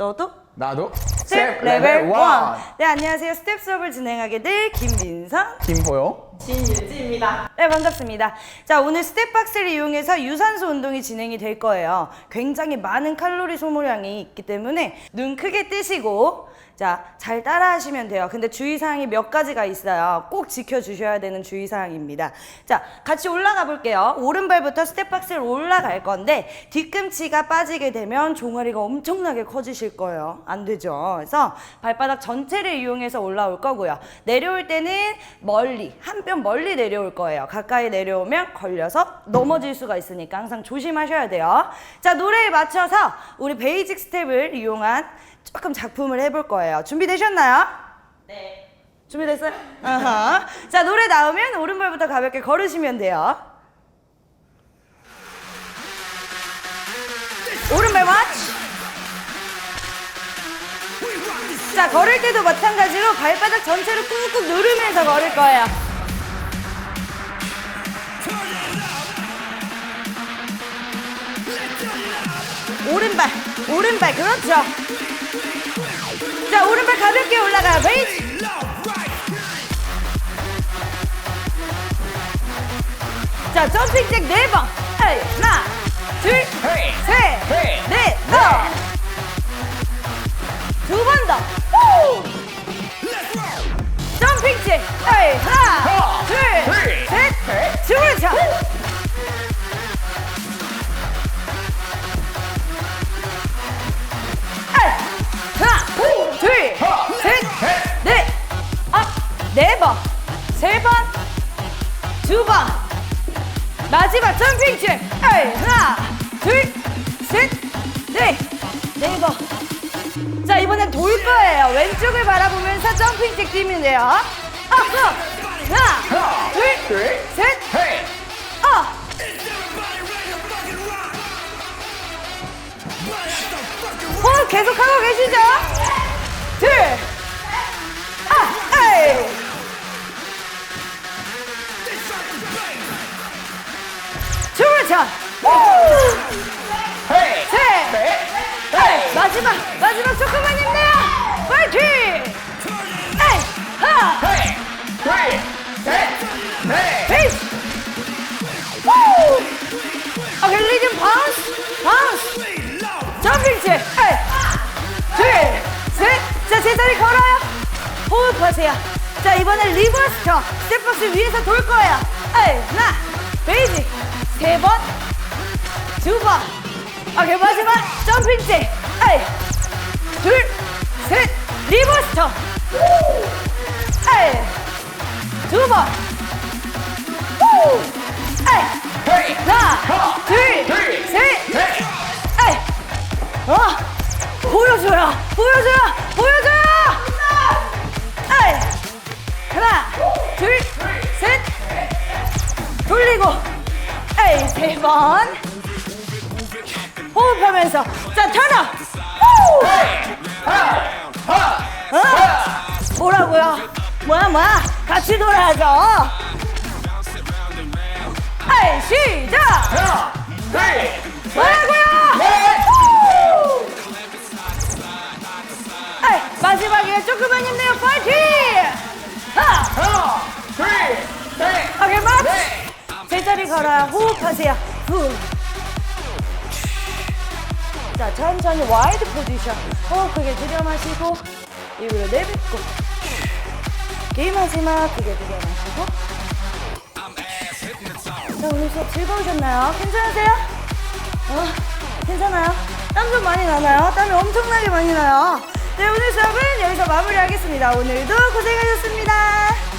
너도? 나도 스텝 레벨 1. 네, 안녕하세요. 스텝 수업을 진행하게 될 김민선. 김호영 진유지입니다. 네, 반갑습니다. 자, 오늘 스텝박스를 이용해서 유산소 운동이 진행이 될 거예요. 굉장히 많은 칼로리 소모량이 있기 때문에 눈 크게 뜨시고 자, 잘 따라 하시면 돼요. 근데 주의사항이 몇 가지가 있어요. 꼭 지켜주셔야 되는 주의사항입니다. 자, 같이 올라가 볼게요. 오른발부터 스텝박스를 올라갈 건데, 뒤꿈치가 빠지게 되면 종아리가 엄청나게 커지실 거예요. 안 되죠. 그래서 발바닥 전체를 이용해서 올라올 거고요. 내려올 때는 멀리, 한 뼘 멀리 내려올 거예요. 가까이 내려오면 걸려서 넘어질 수가 있으니까 항상 조심하셔야 돼요. 자, 노래에 맞춰서 우리 베이직 스텝을 이용한 조금 작품을 해볼 거예요. 준비되셨나요? 네. 준비됐어요? 자, 노래 나오면 오른발부터 가볍게 걸으시면 돼요. 오른발 마치. 자, 걸을 때도 마찬가지로 발바닥 전체를 꾹꾹 누르면서 걸을 거예요. 오른발, 오른발, 그렇죠. 자, 오른발 가볍게 올라가요. 베이스. 자, 점핑잭 네 번. 하나, 둘, 셋, 넷, 세 번, 두 번. 마지막 점핑 칠. 에이, 하나, 둘, 셋, 넷, 네 번. 자, 이번엔 돌 거예요. 왼쪽을 바라보면서 점핑 책 뛰면 돼요. 업, 업. 하나, 둘, 둘, 셋, 헤이 업. 호흡 계속 하고 계시죠? 헤이 셋. 넷 에이, 마지막, 마지막 조금만 힘내요. 파이팅! 에이, 하나, 헤이 둘셋넷 베이스. 후! 오케이, 리듬 바운스, 바운스. 점핑 치. 에이, 둘, 셋. 자, 제자리 걸어요. 호흡하세요. 자, 이번엔 리버스 쳐. 스텝박스 위에서 돌 거예요. 에이, 하나. 세 번, 두 번. 오케이, 마지막 점핑 치. 에이, 둘, 셋. 리버스 쳐. 에이, 두 번. 후! 헤이 하나, 둘, 둘, 셋. 넷 에이! 어! 보여줘요! 보여줘요! 보여줘 1번. 호흡하면서. 자, 턴업. 후! 어? 뭐라고요? 뭐야, 뭐야? 같이 돌아가죠 아이, 네, 시작! 뭐라고요? 걸어요 호흡하세요 후. 자 천천히 와이드 포지션 호흡 크게 들여 마시고 입으로 내뱉고 기 마지막 크게 들여 마시고 자 오늘 수업 즐거우셨나요? 괜찮으세요? 어, 괜찮아요? 땀 좀 많이 나나요? 땀이 엄청나게 많이 나요 네 오늘 수업은 여기서 마무리하겠습니다 오늘도 고생하셨습니다